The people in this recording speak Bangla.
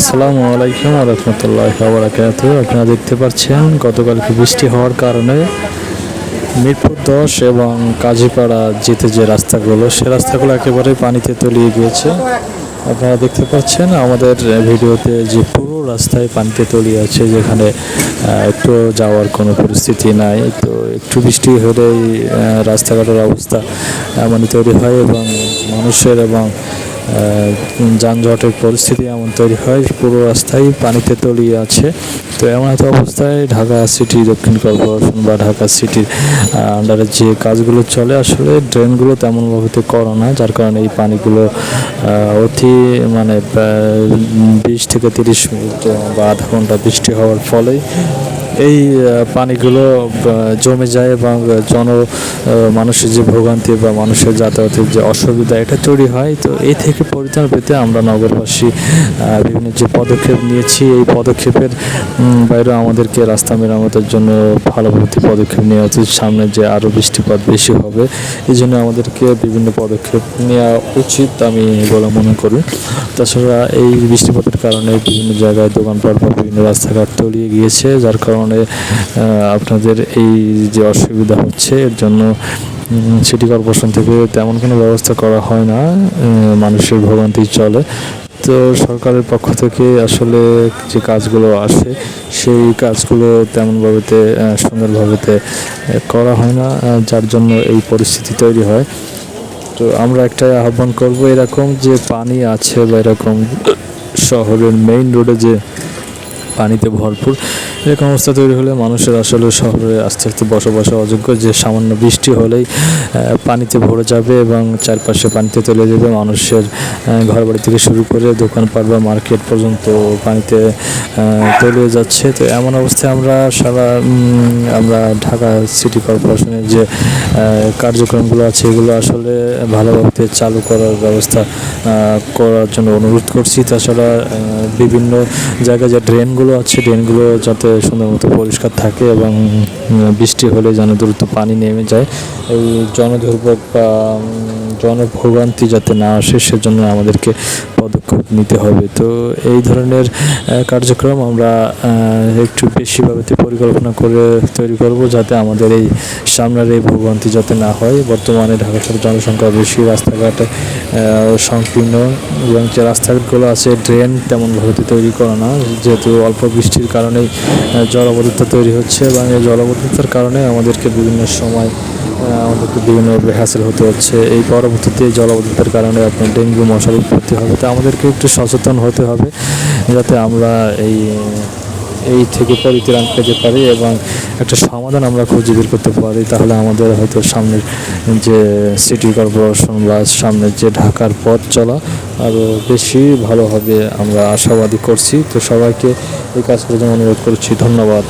আসসালামু আলাইকুম রহমতুল্লাহ বারাকাত আপনারা দেখতে পাচ্ছেন গতকালকে বৃষ্টি হওয়ার কারণে মিরপুর দশ এবং কাজীপাড়া যেতে যে রাস্তাগুলো, সে রাস্তাগুলো একেবারে পানিতে তলিয়ে গিয়েছে। আপনারা দেখতে পাচ্ছেন আমাদের ভিডিওতে যে পুরো রাস্তায় পানিতে তলিয়ে আছে, যেখানে একটু যাওয়ার কোনো পরিস্থিতি নাই। তো একটু বৃষ্টি হলেই রাস্তাঘাটের অবস্থা এমনই তৈরি হয় এবং মানুষের এবং যানজটের পরিস্থিতি এমন তৈরি হয়, পুরো রাস্তায় পানিতে তলিয়ে আছে। তো এমন একটা অবস্থায় ঢাকা সিটি দক্ষিণ কর্পোরেশন বা ঢাকা সিটির আন্ডারে যে কাজগুলো চলে, আসলে ড্রেনগুলো তেমনভাবে করো না, যার কারণে এই পানিগুলো অতি মানে বিশ থেকে তিরিশ মিনিট বা আধা ঘণ্টা বৃষ্টি হওয়ার ফলেই এই পানিগুলো জমে যায় এবং জন মানুষের যে ভোগান্তি বা মানুষের যাতায়াতের যে অসুবিধা এটা তৈরি হয়। তো এই থেকে পরিত্রাণ পেতে আমরা নগরবাসী বিভিন্ন যে পদক্ষেপ নিয়েছি এই পদক্ষেপের উম, বাইরেও আমাদেরকে রাস্তা মেরামতের জন্য ভালোভাবে পদক্ষেপ নেওয়া উচিত। সামনে যে আরও বৃষ্টিপাত বেশি হবে এই জন্য আমাদেরকে বিভিন্ন পদক্ষেপ নেওয়া উচিত আমি বলে মনে করি। তাছাড়া এই বৃষ্টিপাতের কারণে বিভিন্ন জায়গায় দোকানপাট বা বিভিন্ন রাস্তাঘাট তলিয়ে গিয়েছে যার কারণে আহ, আপনাদের এই যে অসুবিধা হচ্ছে এর জন্য সিটি কর্পোরেশন থেকে তেমন কোনো ব্যবস্থা করা হয় না মানুষের ভোগান্তি চলে। তো সরকারের পক্ষ থেকে আসলে যে কাজগুলো আসে সেই কাজগুলো তেমনভাবেতে সুন্দরভাবেতে করা হয় না যার জন্য এই পরিস্থিতি তৈরি হয়। তো আমরা একটাই আহ্বান করব এরকম যে পানি আছে বা এরকম শহরের মেইন রোডে যে পানিতে ভরপুর। এরকম অবস্থা তৈরি হলে মানুষের আসলে শহরে আস্তে আস্তে বসবাস অযোগ্য। যে সামান্য বৃষ্টি হলেই পানিতে ভরে যাবে এবং চারপাশে পানিতে তলে যাবে। মানুষের ঘর বাড়ি থেকে শুরু করে দোকানপাট বা মার্কেট পর্যন্ত পানিতে তলিয়ে যাচ্ছে। তো এমন অবস্থায় আমরা সারা আমরা ঢাকা সিটি কর্পোরেশনের যে কার্যক্রমগুলো আছে, এগুলো আসলে ভালোভাবে চালু করার ব্যবস্থা করার জন্য অনুরোধ করছি। তাছাড়া বিভিন্ন জায়গায় যে ড্রেনগুলো আছে, ড্রেনগুলো যাতে সুন্দর মতো পরিষ্কার থাকে এবং বৃষ্টি হলে যেন দ্রুত পানি নেমে যায়। এই জনদুর্ভোগ বা জনভোগান্তি যাতে না আসে, সেজন্য আমাদেরকে পদক্ষেপ নিতে হবে। তো এই ধরনের কার্যক্রম আমরা একটু বেশিভাবে পরিকল্পনা করে তৈরি করব যাতে আমাদের এই সামনের এই ভোগান্তি যাতে না হয়। বর্তমানে ঢাকা শহরের জনসংখ্যা বেশি, রাস্তাঘাট সংকীর্ণ এবং যে রাস্তাঘাটগুলো আছে, ড্রেন তেমনভাবে তৈরি করা না। যেহেতু অল্প বৃষ্টির কারণেই জলাবদ্ধতা তৈরি হচ্ছে এবং এই জলাবদ্ধতার কারণে আমাদেরকে বিভিন্ন সময় আমাদেরকে বিভিন্ন হ্যাসেল হতে হচ্ছে। এই পরবর্তীতে জলাবদ্ধতার কারণে আপনার ডেঙ্গু মশার উৎপত্তি হবে। তো আমাদেরকে একটু সচেতন হতে হবে, যাতে আমরা এই এই থেকে পরিত্রাণ পেতে পারি এবং একটা সমাধান আমরা খুঁজে বের করতে পারি। তাহলে আমাদের হয়তো সামনের যে সিটি কর্পোরেশন বা সামনের যে ঢাকার পথ চলা আরও বেশি ভালো হবে। আমরা আশাবাদী করছি। তো সবাইকে এই কাজ করার জন্য অনুরোধ করছি। ধন্যবাদ।